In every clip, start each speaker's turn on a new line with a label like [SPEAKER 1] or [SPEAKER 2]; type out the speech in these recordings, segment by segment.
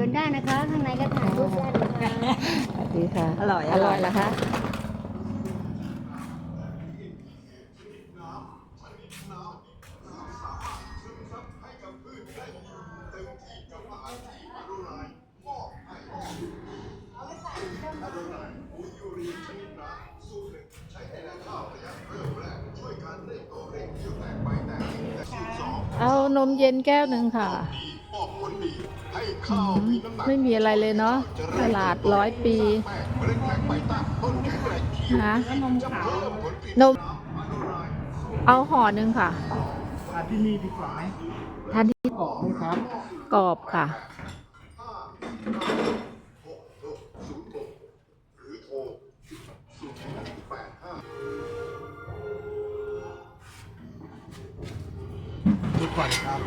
[SPEAKER 1] นะคะ ข้างในก็ถ่ายรูปได้เลยค่ะ
[SPEAKER 2] สวัสดีค่ะ
[SPEAKER 3] อร่อย
[SPEAKER 2] อร่อยเหรอคะเอานมเย็นแก้วหนึ่งค่ะอืม ไม่มีอะไรเลยเนาะตลาดร้อยปีนะนมขาวนมเอาห่อหนึ่งค่ะ
[SPEAKER 4] ทานที่นี่ดีกว่าไหม
[SPEAKER 2] ทานที่
[SPEAKER 4] กรอบไหมครับ
[SPEAKER 2] กรอบค่ะ
[SPEAKER 4] ดีกว่าครับ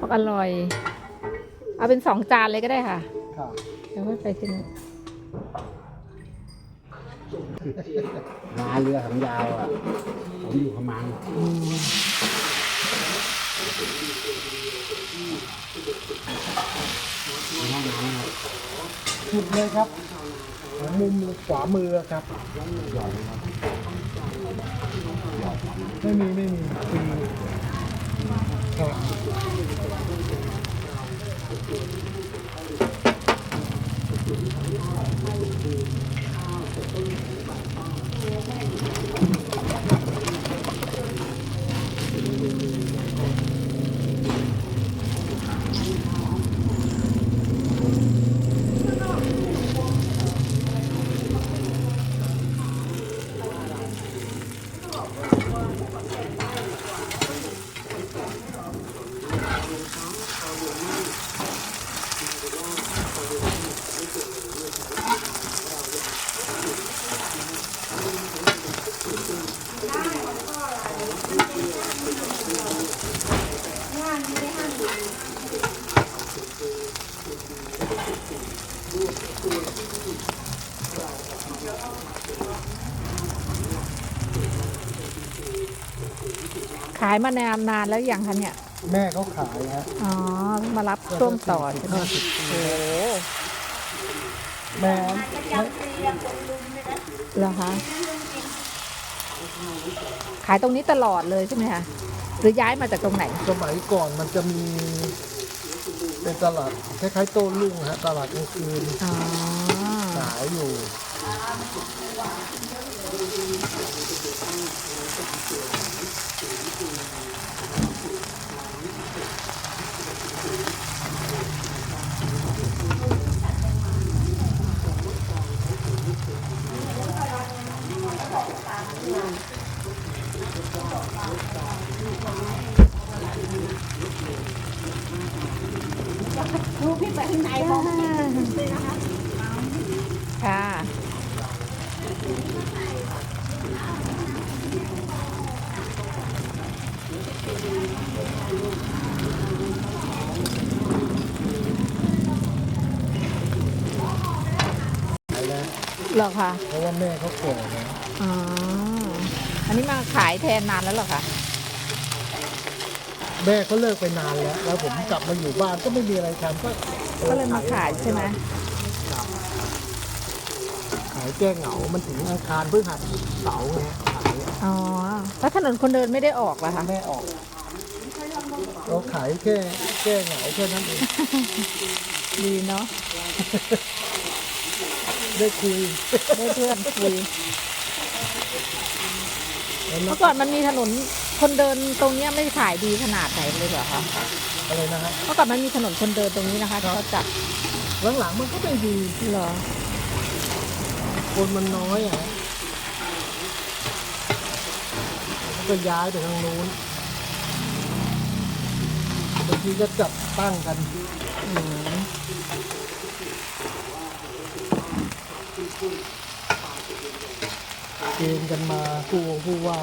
[SPEAKER 2] บอกอร่อย เอาเป็นสองจานเลยก็ได้ค่ะ
[SPEAKER 4] ครับ
[SPEAKER 2] เดี๋ยวไม่ไปที่นู่น
[SPEAKER 5] นาเรือหางยาวอะ ผมอยู่ขมังมีห้องน้ำครับ
[SPEAKER 4] สุดเลยครับของมุมขวามือครับ ไม่มี ไม่มีฟรีครับ
[SPEAKER 2] ขายมานานนานแล้วยังคะเนี่ย
[SPEAKER 4] แม่เขาขายฮะ
[SPEAKER 2] อ๋อ มารับช่วงต่อใช่ไหม
[SPEAKER 4] ห้าสิบ
[SPEAKER 2] โอ้โห
[SPEAKER 4] แม่ไม่
[SPEAKER 2] เหรอคะขายตรงนี้ตลอดเลยใช่ไหมคะหรือย้ายมาจากตรงไหน
[SPEAKER 4] สมัยก่อนมันจะมี เป็นตลาดคล้ายๆโต้รุ่งฮะตลาดกลางคืน
[SPEAKER 2] อ๋อ
[SPEAKER 4] ขายอยู่
[SPEAKER 1] ดูพี่ไปข้างในมองไม่เห็นเลยนะคะ
[SPEAKER 2] ค่ะ
[SPEAKER 4] ขายแล้ว
[SPEAKER 2] เหรอคะ
[SPEAKER 4] เพราะว่าแม่เขาแก่นะ
[SPEAKER 2] อ๋อ อันนี้มาขายแทนนานแล้วเหรอคะ
[SPEAKER 4] แม่เขาเลิกไปนานแล้ว แล้วผมกลับมาอยู่บ้านก็ไม่มีอะไรทำก็
[SPEAKER 2] ก็เลยมาขายใช่ไหม
[SPEAKER 4] ขายแก้เหงา มันถึงอังคารพฤหัสเสาร์ไงขาย
[SPEAKER 2] อ๋อแล้วถนนคนเดินไม่ได้ออกเหรอคะ
[SPEAKER 4] แม่ออกเราขายแค่แก้เหงาแค่นั้นเอง
[SPEAKER 2] ดีเนาะ
[SPEAKER 4] ได้คุย
[SPEAKER 2] ได้เพื่อนคุย
[SPEAKER 4] แล้ว
[SPEAKER 2] เมื่อก่อนมันมีถนนคนเดินตรงเนี้ยไม่ขายดีขนาดไหนเลยเหรอคะ
[SPEAKER 4] อะไรนะฮะ
[SPEAKER 2] เมื่อก่อนมันมีถนนคนเดินตรงนี้นะคะที่เขาจัด
[SPEAKER 4] หลังๆมันก็ไม่ดี
[SPEAKER 2] เหรอ
[SPEAKER 4] คนมันน้อยอะก็ย้ายไปทางนู้นบางทีก็จับตั้งกัน
[SPEAKER 2] อืม
[SPEAKER 4] เกณฑ์กันมาผู้ผู้ว่า